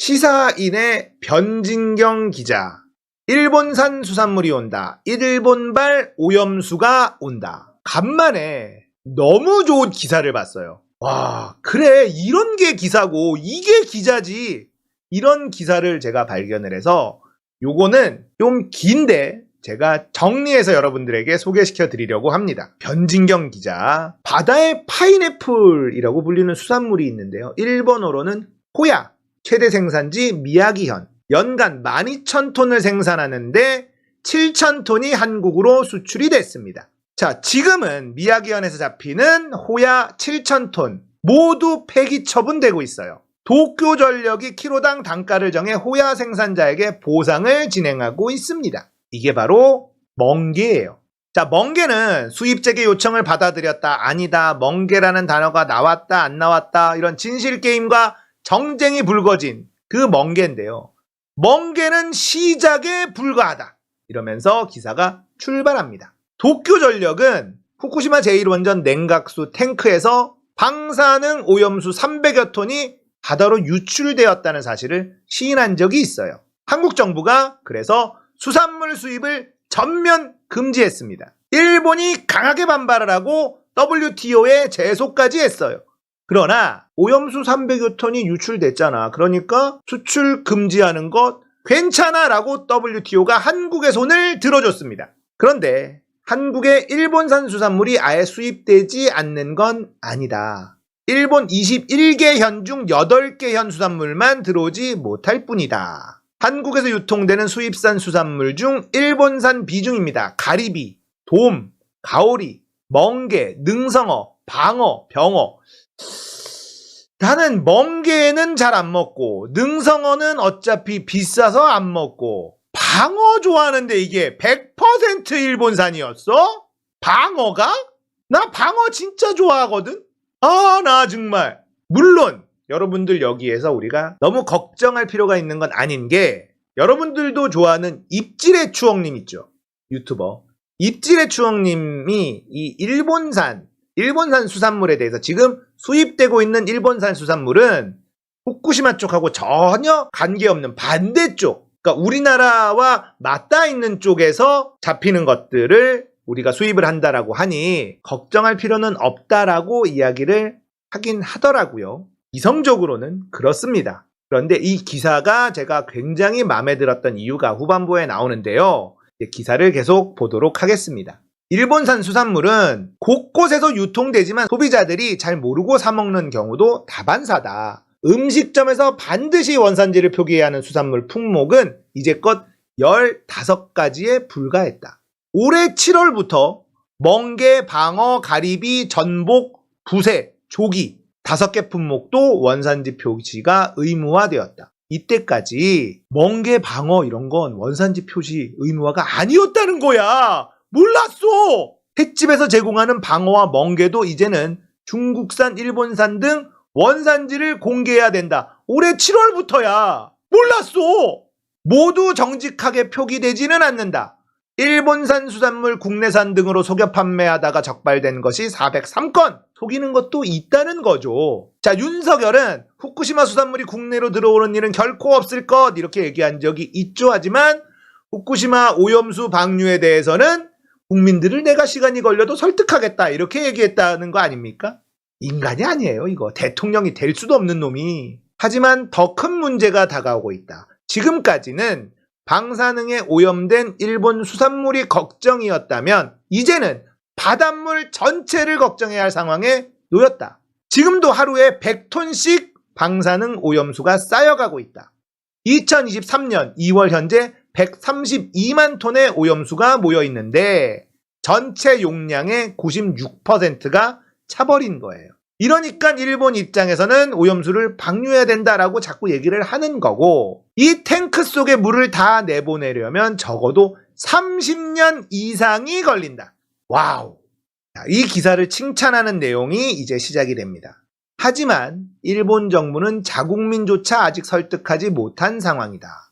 시사인의 변진경 기자. 일본산 수산물이 온다. 일본발 오염수가 온다. 간만에 너무 좋은 기사를 봤어요. 와, 그래. 이런 게 기사고, 이게 기자지. 이런 기사를 제가 발견을 해서, 요거는 좀 긴데, 제가 정리해서 여러분들에게 소개시켜 드리려고 합니다. 변진경 기자. 바다의 파인애플이라고 불리는 수산물이 있는데요. 일본어로는 호야. 최대 생산지 미야기현. 연간 12,000톤을 생산하는데 7,000톤이 한국으로 수출이 됐습니다. 자, 지금은 미야기현에서 잡히는 호야 7,000톤 모두 폐기 처분되고 있어요. 도쿄 전력이 키로당 단가를 정해 호야 생산자에게 보상을 진행하고 있습니다. 이게 바로 멍게예요. 자, 멍게는 수입재개 요청을 받아들였다, 아니다, 멍게라는 단어가 나왔다, 안 나왔다, 이런 진실게임과 정쟁이 불거진 그 멍게인데요. 멍게는 시작에 불과하다. 이러면서 기사가 출발합니다. 도쿄 전력은 후쿠시마 제1원전 냉각수 탱크에서 방사능 오염수 300여 톤이 바다로 유출되었다는 사실을 시인한 적이 있어요. 한국 정부가 그래서 수산물 수입을 전면 금지했습니다. 일본이 강하게 반발을 하고 WTO에 제소까지 했어요. 그러나 오염수 300여 톤이 유출됐잖아. 그러니까 수출 금지하는 것 괜찮아라고 WTO가 한국의 손을 들어줬습니다. 그런데 한국의 일본산 수산물이 아예 수입되지 않는 건 아니다. 일본 21개 현 중 8개 현 수산물만 들어오지 못할 뿐이다. 한국에서 유통되는 수입산 수산물 중 일본산 비중입니다. 가리비, 돔, 가오리, 멍게, 능성어, 방어, 병어. 나는 멍게는 잘 안 먹고 능성어는 어차피 비싸서 안 먹고 방어 좋아하는데 이게 100% 일본산이었어? 방어가? 나 방어 진짜 좋아하거든? 아, 나 정말. 물론 여러분들 여기에서 우리가 너무 걱정할 필요가 있는 건 아닌 게 여러분들도 좋아하는 입질의 추억님 있죠. 유튜버. 입질의 추억님이 이 일본산, 일본산 수산물에 대해서 지금 수입되고 있는 일본산 수산물은 후쿠시마 쪽하고 전혀 관계없는 반대쪽, 그러니까 우리나라와 맞닿아 있는 쪽에서 잡히는 것들을 우리가 수입을 한다라고 하니 걱정할 필요는 없다라고 이야기를 하긴 하더라고요. 이성적으로는 그렇습니다. 그런데 이 기사가 제가 굉장히 마음에 들었던 이유가 후반부에 나오는데요. 기사를 계속 보도록 하겠습니다. 일본산 수산물은 곳곳에서 유통되지만 소비자들이 잘 모르고 사먹는 경우도 다반사다. 음식점에서 반드시 원산지를 표기해야 하는 수산물 품목은 이제껏 15가지에 불과했다. 올해 7월부터 멍게, 방어, 가리비, 전복, 부세, 조기 다섯 개 품목도 원산지 표시가 의무화되었다. 이때까지 멍게, 방어 이런 건 원산지 표시 의무화가 아니었다는 거야. 몰랐어. 횟집에서 제공하는 방어와 멍게도 이제는 중국산, 일본산 등 원산지를 공개해야 된다. 올해 7월부터야. 몰랐어. 모두 정직하게 표기되지는 않는다. 일본산 수산물 국내산 등으로 속여 판매하다가 적발된 것이 403건. 속이는 것도 있다는 거죠. 자, 윤석열은 후쿠시마 수산물이 국내로 들어오는 일은 결코 없을 것 이렇게 얘기한 적이 있죠. 하지만 후쿠시마 오염수 방류에 대해서는 국민들을 내가 시간이 걸려도 설득하겠다 이렇게 얘기했다는 거 아닙니까? 인간이 아니에요, 이거. 대통령이 될 수도 없는 놈이. 하지만 더 큰 문제가 다가오고 있다. 지금까지는 방사능에 오염된 일본 수산물이 걱정이었다면 이제는 바닷물 전체를 걱정해야 할 상황에 놓였다. 지금도 하루에 100톤씩 방사능 오염수가 쌓여가고 있다. 2023년 2월 현재 132만 톤의 오염수가 모여 있는데 전체 용량의 96%가 차버린 거예요. 이러니까 일본 입장에서는 오염수를 방류해야 된다라고 자꾸 얘기를 하는 거고 이 탱크 속에 물을 다 내보내려면 적어도 30년 이상이 걸린다. 와우. 자, 이 기사를 칭찬하는 내용이 이제 시작이 됩니다. 하지만 일본 정부는 자국민조차 아직 설득하지 못한 상황이다.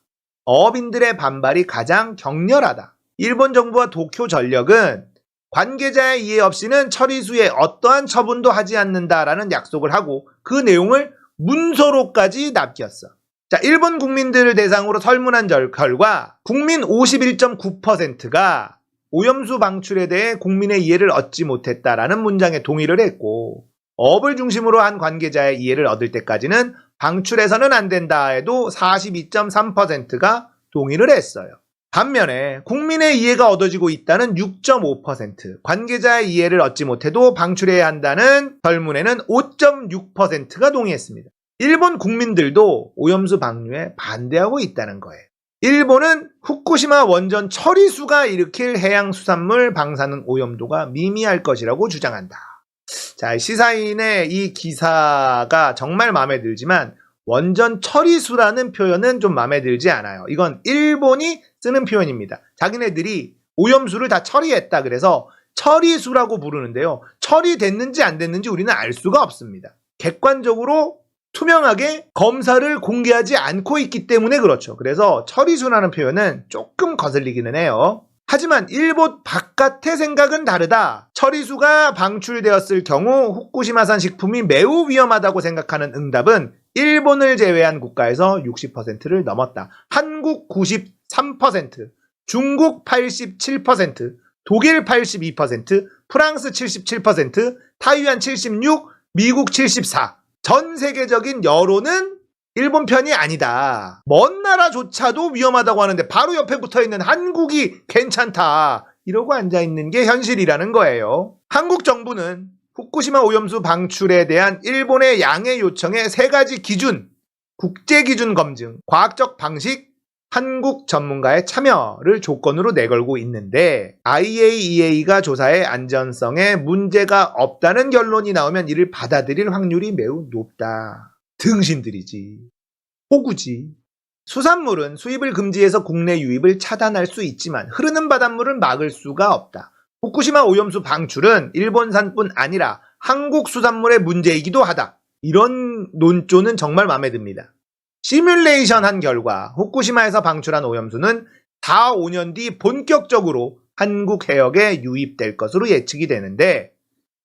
어민들의 반발이 가장 격렬하다. 일본 정부와 도쿄 전력은 관계자의 이해 없이는 처리수에 어떠한 처분도 하지 않는다라는 약속을 하고 그 내용을 문서로까지 남겼어. 자, 일본 국민들을 대상으로 설문한 절- 결과 국민 51.9%가 오염수 방출에 대해 국민의 이해를 얻지 못했다라는 문장에 동의를 했고 업을 중심으로 한 관계자의 이해를 얻을 때까지는 방출해서는 안 된다 해도 42.3%가 동의를 했어요. 반면에 국민의 이해가 얻어지고 있다는 6.5%, 관계자의 이해를 얻지 못해도 방출해야 한다는 설문에는 5.6%가 동의했습니다. 일본 국민들도 오염수 방류에 반대하고 있다는 거예요. 일본은 후쿠시마 원전 처리수가 일으킬 해양수산물 방사능 오염도가 미미할 것이라고 주장한다. 자, 시사인의 이 기사가 정말 마음에 들지만 원전 처리수라는 표현은 좀 마음에 들지 않아요. 이건 일본이 쓰는 표현입니다. 자기네들이 오염수를 다 처리했다 그래서 처리수라고 부르는데요. 처리됐는지 안 됐는지 우리는 알 수가 없습니다. 객관적으로 투명하게 검사를 공개하지 않고 있기 때문에 그렇죠. 그래서 처리수라는 표현은 조금 거슬리기는 해요. 하지만 일본 바깥의 생각은 다르다. 처리수가 방출되었을 경우 후쿠시마산 식품이 매우 위험하다고 생각하는 응답은 일본을 제외한 국가에서 60%를 넘었다. 한국 93%, 중국 87%, 독일 82%, 프랑스 77%, 타이완 76, 미국 74. 전 세계적인 여론은 일본 편이 아니다. 먼 나라조차도 위험하다고 하는데 바로 옆에 붙어 있는 한국이 괜찮다. 이러고 앉아 있는 게 현실이라는 거예요. 한국 정부는 후쿠시마 오염수 방출에 대한 일본의 양해 요청에 세 가지 기준, 국제 기준 검증, 과학적 방식, 한국 전문가의 참여를 조건으로 내걸고 있는데 IAEA가 조사의 안전성에 문제가 없다는 결론이 나오면 이를 받아들일 확률이 매우 높다. 등신들이지. 호구지. 수산물은 수입을 금지해서 국내 유입을 차단할 수 있지만 흐르는 바닷물을 막을 수가 없다. 후쿠시마 오염수 방출은 일본산뿐 아니라 한국 수산물의 문제이기도 하다. 이런 논조는 정말 마음에 듭니다. 시뮬레이션 한 결과 후쿠시마에서 방출한 오염수는 4, 5년 뒤 본격적으로 한국 해역에 유입될 것으로 예측이 되는데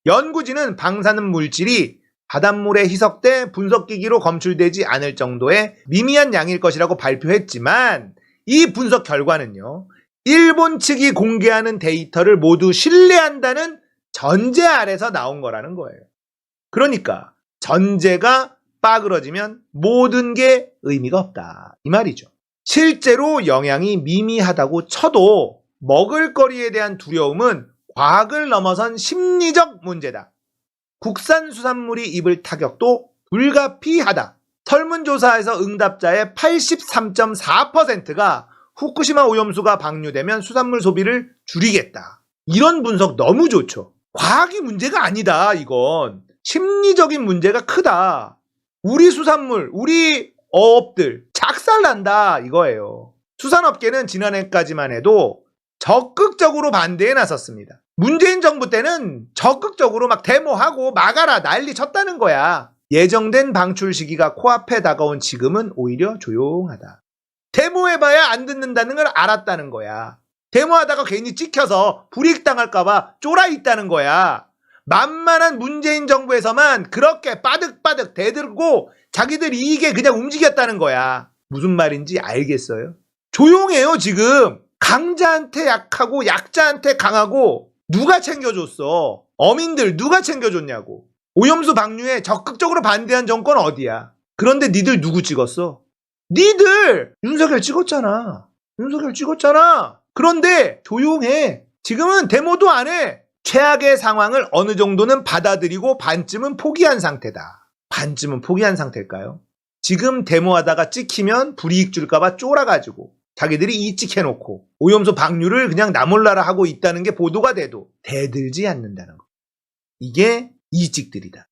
연구진은 방사능 물질이 바닷물에 희석돼 분석기기로 검출되지 않을 정도의 미미한 양일 것이라고 발표했지만 이 분석 결과는요. 일본 측이 공개하는 데이터를 모두 신뢰한다는 전제 아래서 나온 거라는 거예요. 그러니까 전제가 빠그러지면 모든 게 의미가 없다. 이 말이죠. 실제로 영향이 미미하다고 쳐도 먹을거리에 대한 두려움은 과학을 넘어선 심리적 문제다. 국산 수산물이 입을 타격도 불가피하다. 설문조사에서 응답자의 83.4%가 후쿠시마 오염수가 방류되면 수산물 소비를 줄이겠다. 이런 분석 너무 좋죠. 과학이 문제가 아니다, 이건. 심리적인 문제가 크다. 우리 수산물, 우리 어업들 작살난다, 이거예요. 수산업계는 지난해까지만 해도 적극적으로 반대에 나섰습니다. 문재인 정부 때는 적극적으로 막 데모하고 막아라 난리 쳤다는 거야. 예정된 방출 시기가 코앞에 다가온 지금은 오히려 조용하다. 데모해봐야 안 듣는다는 걸 알았다는 거야. 데모하다가 괜히 찍혀서 불이익당할까봐 쫄아 있다는 거야. 만만한 문재인 정부에서만 그렇게 빠득빠득 대들고 자기들 이익에 그냥 움직였다는 거야. 무슨 말인지 알겠어요? 조용해요, 지금. 강자한테 약하고 약자한테 강하고 누가 챙겨줬어? 어민들 누가 챙겨줬냐고. 오염수 방류에 적극적으로 반대한 정권 어디야? 그런데 니들 누구 찍었어? 니들! 윤석열 찍었잖아. 윤석열 찍었잖아. 그런데 조용해. 지금은 데모도 안 해. 최악의 상황을 어느 정도는 받아들이고 반쯤은 포기한 상태다. 반쯤은 포기한 상태일까요? 지금 데모하다가 찍히면 불이익 줄까봐 쫄아가지고 자기들이 이찍 해놓고 오염수 방류를 그냥 나몰라라 하고 있다는 게 보도가 돼도 대들지 않는다는 거. 이게 이직들이다.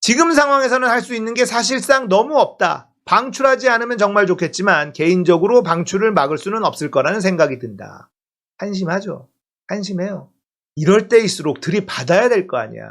지금 상황에서는 할 수 있는 게 사실상 너무 없다. 방출하지 않으면 정말 좋겠지만 개인적으로 방출을 막을 수는 없을 거라는 생각이 든다. 한심하죠. 한심해요. 이럴 때일수록 들이받아야 될 거 아니야.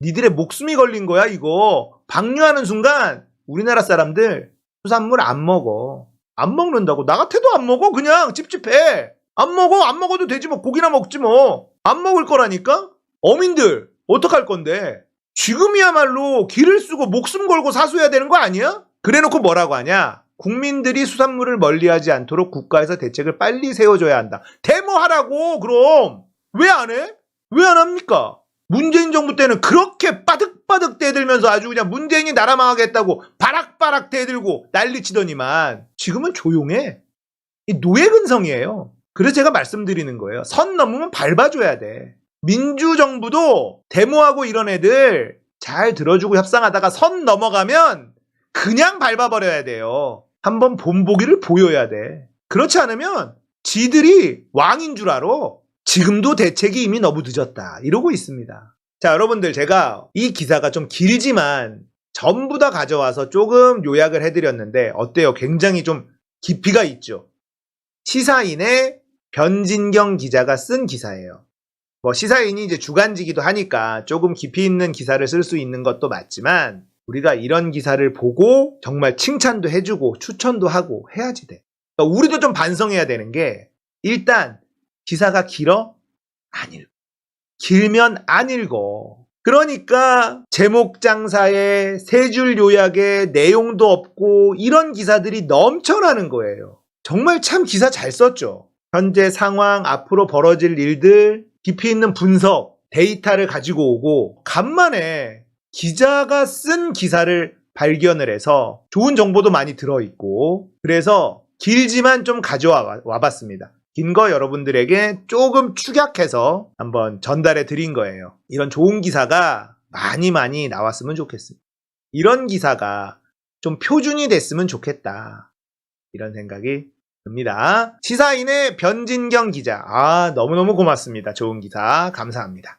니들의 목숨이 걸린 거야 이거. 방류하는 순간 우리나라 사람들 수산물 안 먹어. 안 먹는다고. 나 같아도 안 먹어. 그냥 찝찝해. 안 먹어. 안 먹어도 되지 뭐. 고기나 먹지 뭐. 안 먹을 거라니까? 어민들 어떡할 건데? 지금이야말로 길을 쓰고 목숨 걸고 사수해야 되는 거 아니야? 그래 놓고 뭐라고 하냐? 국민들이 수산물을 멀리하지 않도록 국가에서 대책을 빨리 세워줘야 한다. 데모하라고 그럼 왜 안 해? 왜 안 합니까? 문재인 정부 때는 그렇게 빠득빠득 대들면서 아주 그냥 문재인이 나라 망하겠다고 바 락바락 대들고 난리치더니만 지금은 조용해. 이 노예 근성이에요. 그래서 제가 말씀드리는 거예요. 선 넘으면 밟아줘야 돼. 민주정부도 데모하고 이런 애들 잘 들어주고 협상하다가 선 넘어가면 그냥 밟아버려야 돼요. 한번 본보기를 보여야 돼. 그렇지 않으면 지들이 왕인 줄 알아. 지금도 대책이 이미 너무 늦었다. 이러고 있습니다. 자, 여러분들 제가 이 기사가 좀 길지만 전부 다 가져와서 조금 요약을 해드렸는데 어때요? 굉장히 좀 깊이가 있죠. 시사인의 변진경 기자가 쓴 기사예요. 뭐 시사인이 이제 주간지기도 하니까 조금 깊이 있는 기사를 쓸 수 있는 것도 맞지만 우리가 이런 기사를 보고 정말 칭찬도 해주고 추천도 하고 해야지 돼. 그러니까 우리도 좀 반성해야 되는 게 일단 기사가 길어? 안 읽어. 길면 안 읽어. 그러니까 제목 장사에 세 줄 요약에 내용도 없고 이런 기사들이 넘쳐나는 거예요. 정말 참 기사 잘 썼죠. 현재 상황, 앞으로 벌어질 일들, 깊이 있는 분석, 데이터를 가지고 오고 간만에 기자가 쓴 기사를 발견을 해서 좋은 정보도 많이 들어있고 그래서 길지만 좀 가져와 와 봤습니다. 긴 거 여러분들에게 조금 축약해서 한번 전달해 드린 거예요. 이런 좋은 기사가 많이 많이 나왔으면 좋겠습니다. 이런 기사가 좀 표준이 됐으면 좋겠다. 이런 생각이 듭니다. 시사인의 변진경 기자. 아, 너무너무 고맙습니다. 좋은 기사. 감사합니다.